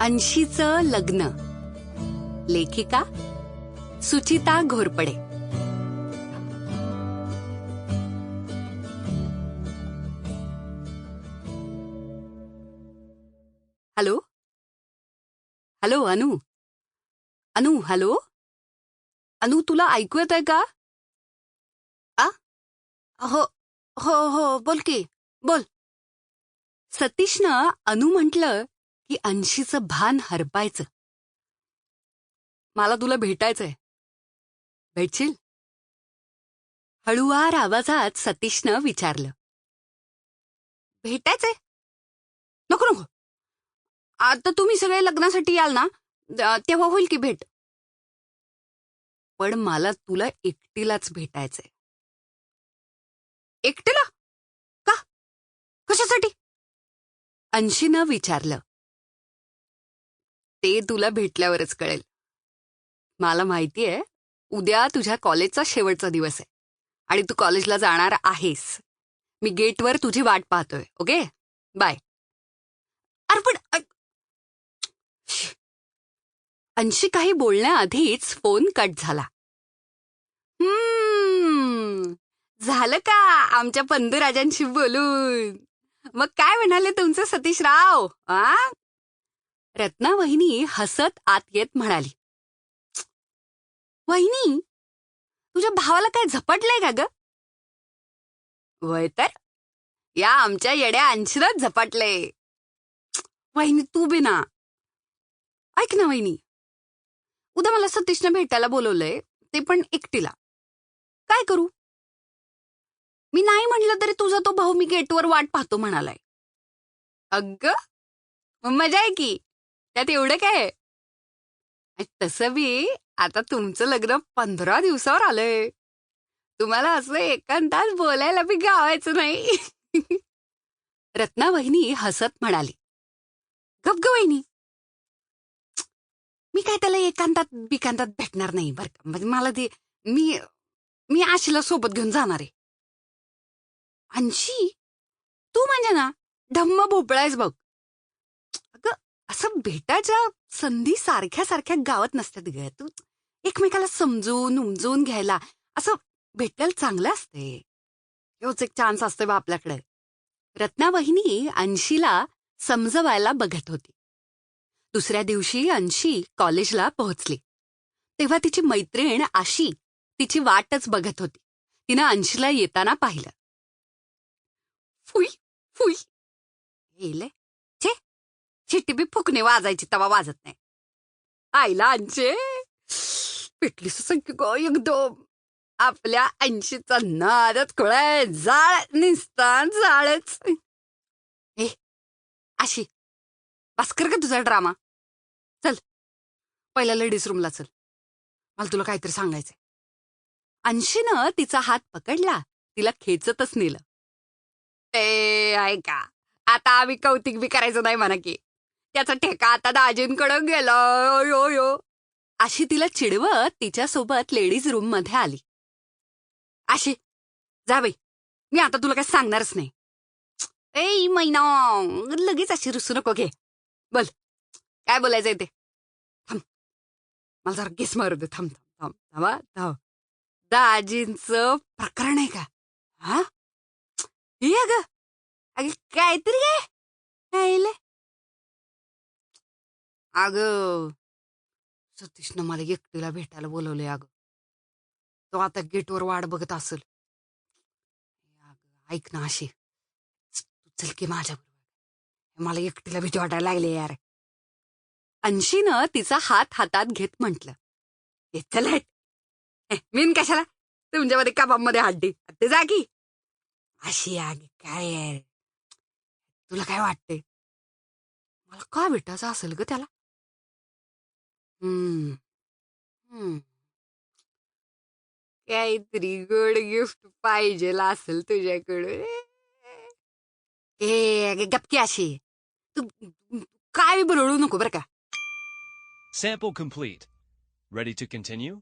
अंशीचं लग्न. लेखिका Suchita Ghorpade. Hello? Hello अनु? अनु हॅलो? अनु तुला ऐकू येत आहे का? आ? हो हो हो बोल की बोल. सतीशनं अनु म्हटलं की अंशीचं भान हरपायचं. मला तुला भेटायचंय. भेटशील? हळुवार आवाजात सतीशनं विचारलं. भेटायचंय? नको नको. आता तुम्ही सगळे लग्नासाठी याल ना? तेव्हा होईल की भेट? पण मला तुला एकटीलाच भेटायचंय. एकटीला? का? कशासाठी? अंशीनं विचारलं. ते तुला भेटल्यावरच कळेल. मला माहितीये उद्या तुझ्या कॉलेजचा शेवटचा दिवस आहे आणि तू कॉलेजला जाणार आहेस. मी गेटवर तुझी वाट पाहतोय ओके? बाय. अरे पण श- अंशी काही बोलण्याआधीच फोन कट झाला. हम्म झालं का आमच्या पंतराजांशी बोलून? मग काय म्हणाले तुमचं सतीश राव आ? रत्ना वहिनी हसत आत येत म्हणाली वहिनी तुझ्या भावाला काय झपटलंय का ग? वय तर या आमच्या येड्या अंशीलाच झपाटले वहिनी तू बी ना. ऐक ना वहिनी उद्या मला सतीशनं भेटायला बोलवलंय ते पण एकटीला. काय करू? मी नाही म्हटलं तरी तुझा तो भाऊ मी गेटवर वाट पाहतो म्हणालाय. अग मजा आहे की. त्यात एवढं काय तसं बी आता तुमचं लग्न पंधरा दिवसावर आलंय. तुम्हाला असं एकांतात बोलायला बी गावायचं नाही. रत्ना वहिनी हसत म्हणाली. गप ग वहिनी. मी काय त्याला एकांतात बिकांतात भेटणार नाही बरं का? म्हणजे मला ते मी मी आशीला सोबत घेऊन जाणार आहे. अंशी तू म्हणजे ना धम्म भोपळायस बघ. असं भेटायच्या संधी सारख्या सारख्या गावात नसतात ग. तू एकमेकाला समजून उमजून घ्यायला असं भेटायला चांगलं असते ह्योच एक चान्स असतोय बा आपल्याकडे. रत्ना वहिनी अंशीला समजवायला बघत होती. दुसऱ्या दिवशी अंशी कॉलेजला पोहोचली. तेव्हा तिची मैत्रीण आशी तिची वाटच बघत होती. तिनं अंशीला येताना पाहिलं. फुई फुई. येले ती बी फुकणे वाजायची तवा वाजत नाही. आईला अंशे पिटली सुसंख्य ग एकदम. आपल्या ऐंशीचा नादच खुळाय जाळ निसता जाळच. ए अशी बस का तुझा ड्रामा. चल पहिल्या लेडीज रूमला चल. मला तुला काहीतरी सांगायचंय. अंशीनं तिचा हात पकडला तिला खेचतच नेलं. ए ऐका आता आम्ही कौतिक बी करायचं नाही म्हणा की. त्याचा ठेका आता दाजींकडं गेला. यो यो अशी तिला चिडवत तिच्यासोबत लेडीज रूममध्ये आली. अशी जा बाई मी आता तुला काय सांगणारच नाही. ए मैना लगेच अशी रुसू नको घे. बोल काय बोलायचंय ते? थांब. मला जरा गेस मारू दे. थांब थांब थांब थांबा थांब. दाजींचं प्रकरण आहे का? हा? हे अग अगे काहीतरी काय? कायले अग सतीशनं मला एकटीला भेटायला बोलवलंय अगं. तो आता गेटवर वाट बघत असेल. अग ऐक ना अशी. तू चल की माझ्या मला एकटीला भीती वाटायला लागली यार. अंशीनं तिचा हात हातात घेत म्हटलं. "ए, चल हट. मीन कशाला? तुमच्यामध्ये कबाबमध्ये हड्डी. ते जा की. अशी आग काय तुला काय वाटते मला का भेटायचं असेल ग त्याला? काहीतरी गोड गिफ्ट पाहिजे असेल तुझ्याकडे ए गपकी अशी. तू काय बरळू नको बरं का. Sample complete ready to continue?